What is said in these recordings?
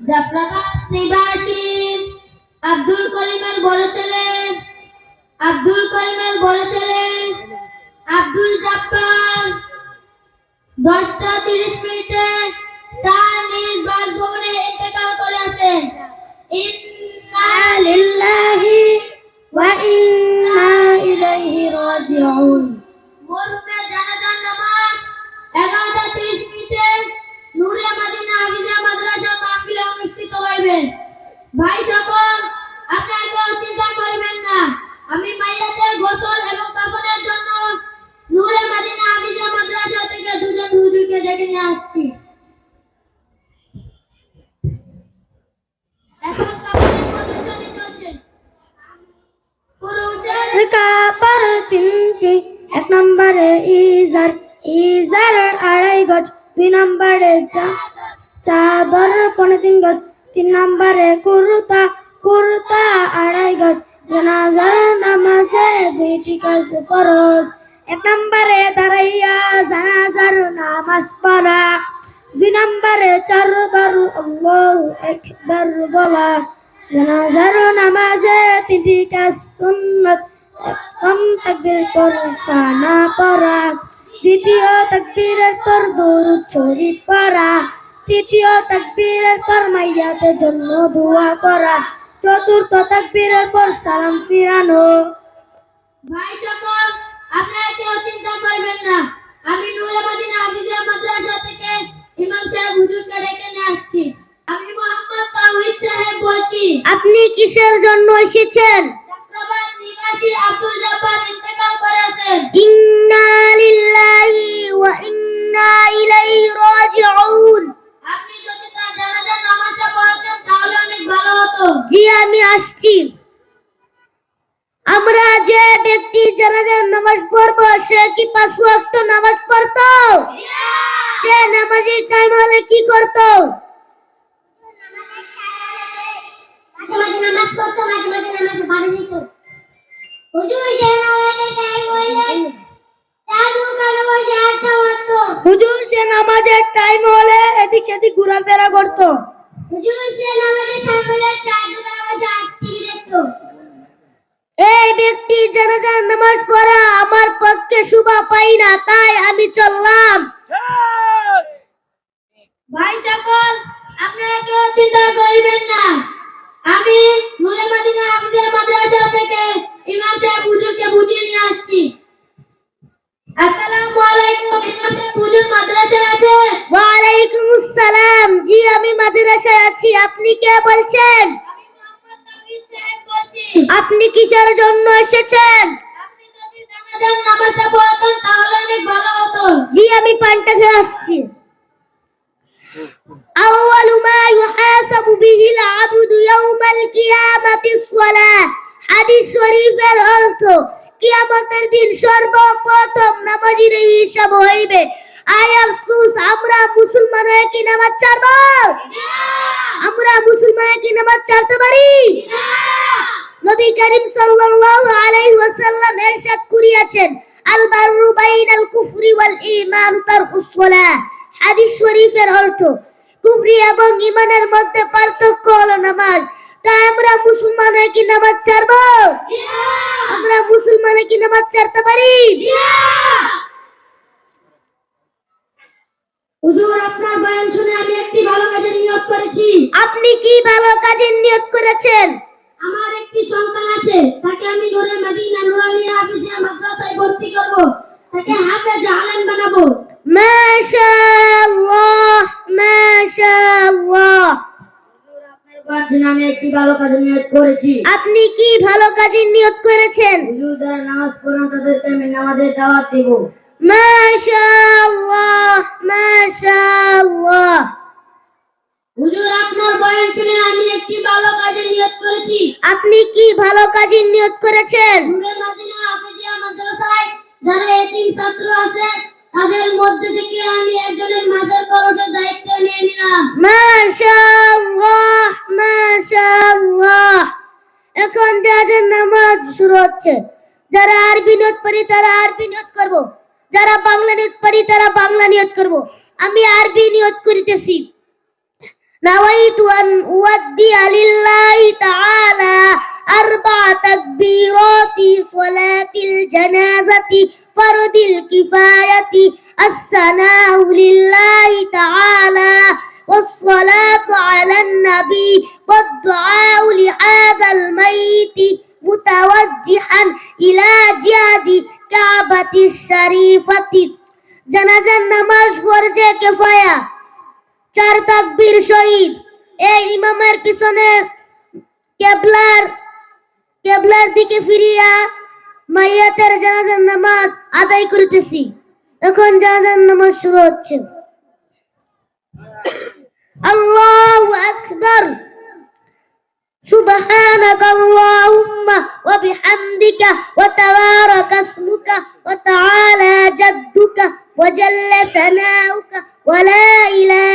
জাফরাবাদ নিবাসী আব্দুল করিমের বড় ছেলে, আব্দুল করিমের বড় ছেলে, আব্দুল জাফর। দশটা তিরিশ মিনিটে তার নিজ বাসভবনে ইন্তেকাল করে ভাই সকল, আপনারা কেউ চিন্তা করবেন না। আমি মাইয়াদের গোসল এবং কাফনের জন্য নূরে মাদিনা হাফিজা মাদ্রাসা থেকে দুজন হুজুরকে ডেকে নিয়ে আসছি। পুরুষের কাপড় তিনটি, এক নম্বরে ইজার ইজার আড়াই গজ, দুই নম্বরে চাদর, পনেরো তিন গজ। তিন নম্বরে কুর্তা কুর্তা আড়াই গজ। জানাজার নামাজে দুইটি গজ ফরজ। এক নম্বরে দাঁড়াইয়া জানাজার নামাজ পড়া। দুই নম্বরে চারবার আল্লাহু আকবার বলা। জানাজার নামাজে তিনটি কাজ সুন্নত প্রথম তাকবীর পর সানা পড়া। দ্বিতীয় তাকবীরের পর দরুদ শরীফ পড়া। তৃতীয় তাকবীরের পর মাইয়াতের জন্য দোয়া করা। চতুর্থ তাকবীরের পর সালাম ফিরানো। ভাই সকল আপনারা কেউ চিন্তা করবেন না। আমি নূরে মদিনা হাফিজিয়া মাদ্রাসা থেকে ইমাম সাহেব হুজুরকে ডেকে নিয়ে আসছি। আমি মোহাম্মদ তাওহিদ সাহেব বলছি। আপনি কিসের জন্য এসেছেন? চক্রবাদ ব্যক্তি জানাজার নামাজ পড়ব, সে কি পাঁচ ওয়াক্ত নামাজ পড়তো? সে নামাজের টাইম হলে কি করতো? হুজুর, সে নামাজের টাইম হলে এদিক সেদিক ঘোরাফেরা করতো। সে নামাজের টাইম হইলে চার দোকানে বসে টিভি দেখতো এই ব্যক্তি জানাজার নামাজ পড়া আমার পক্ষে শুভা পাই না তাই আমি চললাম। ভাই সকল আপনারা কেউ চিন্তা করিবেন না। আমি নূরে মদিনা হাফিজিয়া মাদ্রাসা থেকে ইমাম সাহেব হুজুরকে বুঝিয়ে নিয়ে আসছি। আসসালামু আলাইকুম ইমাম সাহেব হুজুর মাদ্রাসায় আছে? ওয়ালাইকুম আসসালাম। জি আমি মাদ্রাসায় আছি। আপনি কে বলছেন? আপনি কিসের জন্য এসেছেন আপনি যদি জানাজার নামাজটা পড়াতেন তাহলে অনেক ভালো হতো জি আমি পানটা খেয়ে আসছি أول ما يحاسب به العبد يوم القيامة الصلاة হাদিস শরীফের অর্থ কিয়ামতের দিন সর্বপ্রথম নামাজের হিসাব হইবে আয় আফসোস আমরা মুসলমান হয়ে কি নামাজ ছাড়ব আমরা মুসলমান হয়ে কি নামাজ ছাড়তে পারি নবী করিম সাল্লাল্লাহু আলাইহি ওয়াসাল্লাম ইরশাদ করিয়াছেন আল বাররু বাইনাল কুফরি ওয়াল ঈমান তারকুস সালাহ। হাদিস শরীফের অর্থ কুফরি এবং ঈমানের মধ্যে পার্থক্য হলো নামাজ। তাই আমরা মুসলমান কি নামাজ ছাড়ব? আমরা মুসলমান কি নামাজ ছাড়তে পারি? হুজুর আপনার বয়ান শুনে আমি একটি ভালো কাজের নিয়োগ করেছি। আপনি কি ভালো কাজের নিয়ত করেছেন? আমার একটি সন্তান আছে তাকে আমি নূরে মদিনা নুরানিয়া হাফিজিয়া মাদ্রাসায় ভর্তি করব। তাকে হাফেজ আলেম বানাবো। মাশাআল্লাহ মাশাআল্লাহ। আমি একটি ভালো কাজের নিয়োগ করেছি। আপনি কি ভালো কাজের নিয়ত করেছেন? হুজুর যারা নামাজ পড়েন তাদেরকে আমি নামাজের দাওয়াত দেব। মাশাআল্লাহ মাশাআল্লাহ। হুজুর আপনার বয়ান শুনে আমি একটি ভালো কাজের নিয়োগ করেছি। আপনি কি ভালো কাজের নিয়ত করেছেন? নূরে মদিনা হাফিজিয়া মাদ্রাসায় যারা এতিম ছাত্র আছে তাদের মধ্যে থেকে আমি একজনের মাসের খরচের দায়িত্ব নিয়ে নিলাম। মাশাআল্লাহ মাশাআল্লাহ। এখন যাদের নামাজ শুরু হচ্ছে যারা আরবি নিয়ত পারি তারা আরবি নিয়ত করব। যারা বাংলা নিয়ত পারি তারা বাংলা নিয়ত করব। আমি আরবি নিয়ত করিতেছি। نويت أن أودي لله تعالى أربع تكبيرات صلاة الجنازة فرض الكفاية. الثناء لله تعالى والصلاة على النبي والدعاء لهذا الميت متوجها إلى جهة كعبة الشريفة. جنازة نماز فرج كفاية. চার তাকবীর শহীদ এই ইমামের পিছনে কেবলার কেবলার দিকে ফিরিয়া মাইয়াতের জানাজার নামাজ আদায় করিতেছি এখন জানাজার নামাজ শুরু হচ্ছে আল্লাহু আকবার سبحانك اللهم وبحمدك وتبارك اسمك وتعالى جدك وجل ثناؤك ولا إله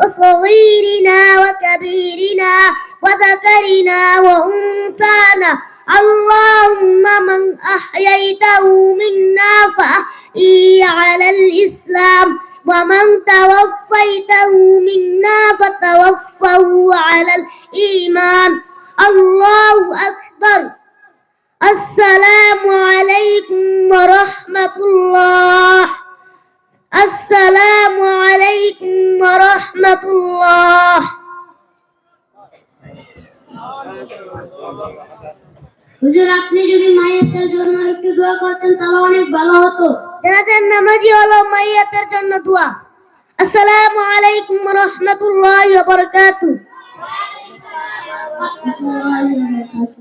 وصغيرنا وكبيرنا وذكرنا وأنثانا. اللهم من أحييته منا فأحيي على الإسلام ومن توفيته منا فتوفه على الإيمان. الله أكبر. السلام عليكم যদি জন্য একটু দোয়া করতেন তাহলে অনেক ভালো হতো। জানাজার নামাজি হলো মাইয়াতের জন্য দোয়া। আসসালামু আলাইকুম রহমতুল্লাহ বারাকাতু ওয়া আলাইকুম ওয়া রাহমাতুল্লাহি ওয়া বারাকাতুহু।